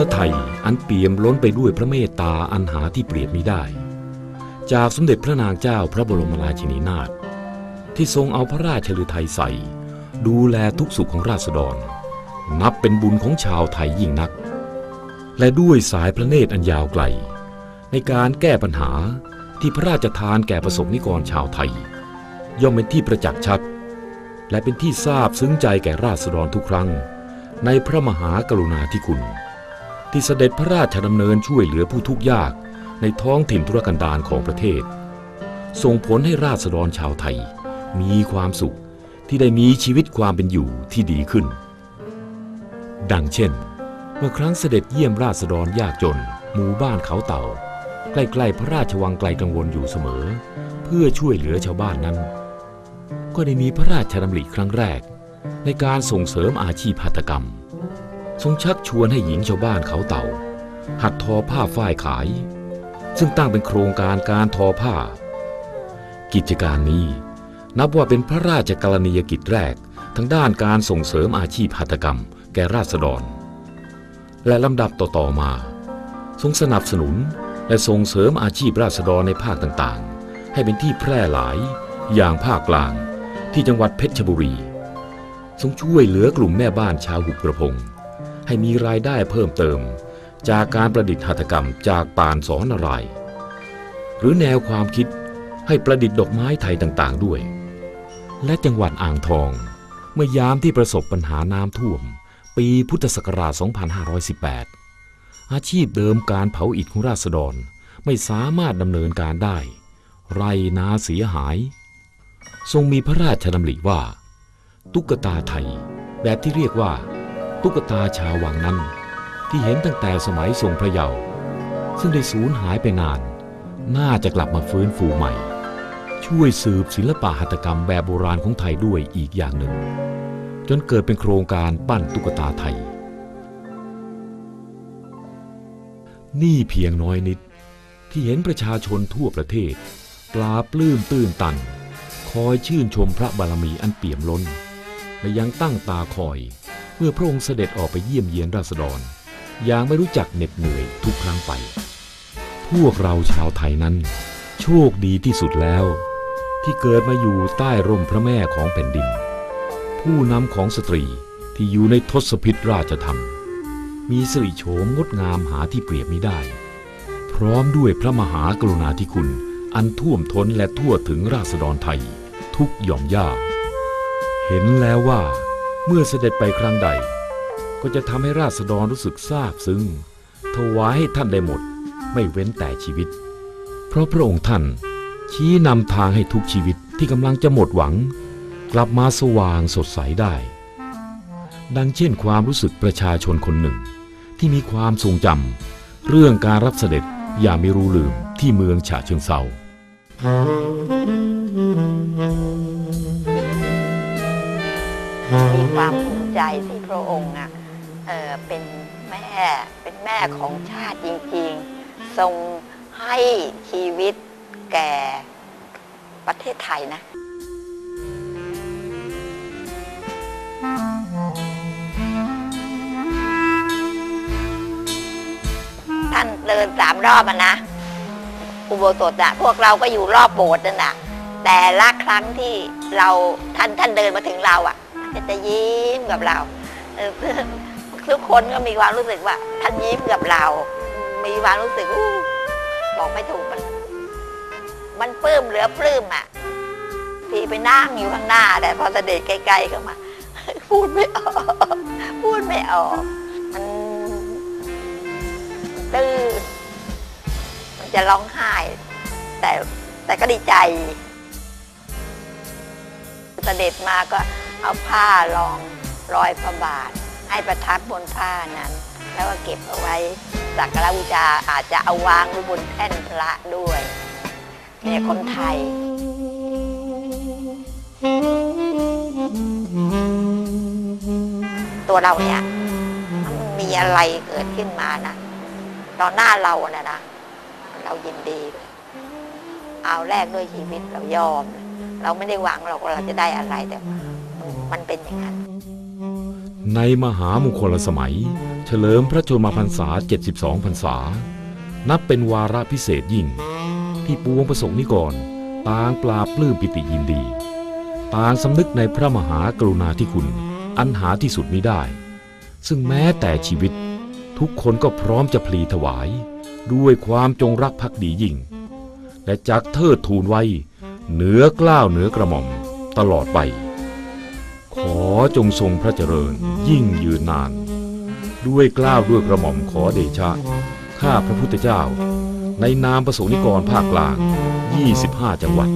พระไทยอันเปี่ยมล้นไปด้วยพระเมตตาอันหาที่เปรียบมิได้ จากสมเด็จพระนางเจ้าพระบรมราชินีนาถที่ทรงเอาพระราชฤทยใส่ ดูแลทุกสุขของราษฎร นับเป็นบุญของชาวไทยยิ่งนัก และด้วยสายพระเนตรอันยาวไกล ในการแก้ปัญหาที่พระราชทานแก่ประสบนิกรชาวไทย ย่อมเป็นที่ประจักษ์ชัด และเป็นที่ทราบซึ้งใจแก่ราษฎรทุกครั้ง ในพระมหากรุณาธิคุณ ที่เสด็จพระราชดำเนินช่วยเหลือผู้ทุกข์ยากในท้องถิ่นธุรกันดารของประเทศ ส่งผลให้ราษฎรชาวไทย มีความสุขที่ได้มีชีวิตความเป็นอยู่ที่ดีขึ้น ดังเช่น เมื่อครั้งเสด็จเยี่ยมราษฎรยากจน หมู่บ้านเขาเต่า ใกล้ๆพระราชวังไกลกังวลอยู่เสมอ เพื่อช่วยเหลือชาวบ้านนั้น ก็ได้มีพระราชดำริครั้งแรก ในการส่งเสริมอาชีพหัตถกรรม ทรงชักชวนให้หญิงชาวบ้านเขาเต่า หัดทอผ้าฝ้ายขาย ซึ่งตั้งเป็นโครงการการทอผ้า กิจการนี้นับว่าเป็นพระราชกรณียกิจแรกทั้งด้านการส่งเสริมอาชีพหัตถกรรม แก่ราษฎร และลำดับต่อๆมา ทรงสนับสนุนและส่งเสริมอาชีพราษฎรในภาคต่างๆ ให้เป็นที่แพร่หลายอย่างภาคกลางที่จังหวัดเพชรบุรี ทรงช่วยเหลือกลุ่มแม่บ้านชาวหุบกระพง ให้มีรายได้เพิ่มเติม จากการประดิษฐ์หัตถกรรมจากปานสอนนารหรือแนวความคิดให้ประดิษฐ์ดอกไม้ไทยต่างๆด้วย และจังหวัดอ่างทอง เมื่อยามที่ประสบปัญหาน้ำท่วม ปีพุทธศักราช 2518 อาชีพเดิมการเผาอิฐของราษฎรไม่สามารถดำเนินการได้ ไรนาเสียหาย ทรงมีพระราชดำริว่า ตุ๊กตาไทย แบบที่เรียกว่า ตุ๊กตาชาววังนั้นที่เห็นตั้งแต่สมัยทรงพระเยาว์ซึ่งได้สูญหายไปนาน น่าจะกลับมาฟื้นฟูใหม่ ช่วยสืบศิลปะหัตถกรรมแบบโบราณของไทยด้วยอีกอย่างหนึ่ง จนเกิดเป็นโครงการปั้นตุ๊กตาไทย นี่เพียงน้อยนิดที่เห็นประชาชนทั่วประเทศ ปลาปลื้มตื้นตัน คอยชื่นชมพระบารมีอันเปี่ยมล้น และยังตั้งตาคอยเมื่อพระองค์เสด็จออกไปเยี่ยมเยียนราษฎรอย่างไม่รู้จักเหน็ดเหนื่อยทุกครั้งไป พวกเราชาวไทยนั้น โชคดีที่สุดแล้ว ที่เกิดมาอยู่ใต้ร่มพระแม่ของแผ่นดิน ผู้นำของสตรีที่อยู่ในทศพิธราชธรรม มีสิริโฉมงดงามหาที่เปรียบมิได้ พร้อมด้วยพระมหากรุณาธิคุณอันท่วมท้นและทั่วถึงราษฎรไทย ทุกหย่อมย่า เห็นแล้วว่าเมื่อเสด็จไปครั้งใด ก็จะทำให้ราษฎรรู้สึกซาบซึ้งถวายให้ท่านได้หมดไม่เว้นแต่ชีวิต เพราะพระองค์ท่านชี้นำทางให้ทุกชีวิตที่กำลังจะหมดหวัง กลับมาสว่างสดใสได้ ดังเช่นความรู้สึกประชาชนคนหนึ่ง ที่มีความทรงจำเรื่องการรับเสด็จอย่าไม่รู้ลืมที่เมืองฉะเชิงเซามีความภูมิใจที่พระองค์อะเเป็นแม่เป็นแม่ของชาติจริงๆ ทรงให้ชีวิตแก่ประเทศไทยนะ เดินสามรอบอะนะอุโบสถอะพวกเราก็อยู่รอบโบสถ์นั่นน่ะแต่ละครั้งที่เราท่านท่านเดินมาถึงเราอะท่านจะยิ้มกับเราทุกคนก็มีความรู้สึกว่า ท่านยิ้มกับเรา มีความรู้สึกอบอกไม่ถูกมันมันปลื้มเหลือปลื้มอะที่ไปนั่งอยู่ข้างหน้า แต่พอเสด็จใกล้ๆเข้ามา พูดไม่ออก พูดไม่ออกมันตื้นมัน จะร้องไห้ แต่แต่ก็ดีใจเสด็จมาก็เอาผ้ารองรอยพระบาท ให้ประทับบนผ้านั้น แล้วก็เก็บเอาไว้สักการะบูชาอาจจะเอาวางไว้บนแท่นพระด้วยเนี่ยคนไทยตัวเราเนี่ยมันมีอะไรเกิดขึ้นมานะตอนหน้าเราเนี่ยนะ เรายินดีเลยเอาแรกด้วยชีวิตเรายอม เราไม่ได้หวังหรอกว่าเราจะได้อะไรแต่มันเป็นอย่างนั้น ในมหามงคลสมัย เฉลิมพระชนมพรรษา 72 พรรษา นับเป็นวาระพิเศษยิ่ง ที่ปวงประสงค์นิกรต่างปลาปลื้มปิติยินดีต่างสำนึกในพระมหากรุณาธิคุณ อันหาที่สุดมิได้ ซึ่งแม้แต่ชีวิต ทุกคนก็พร้อมจะพลีถวาย ด้วยความจงรักภักดียิ่ง และจักเทิดทูนไว้ เหนือกล้าวเหนือกระหม่อมตลอดไป ขอจงทรงพระเจริญยิ่งยืนนาน ด้วยกล้าวด้วยกระหม่อมขอเดชะ ข้าพระพุทธเจ้า ในนามประสงนิกรภาคกลาง 25 จังหวัด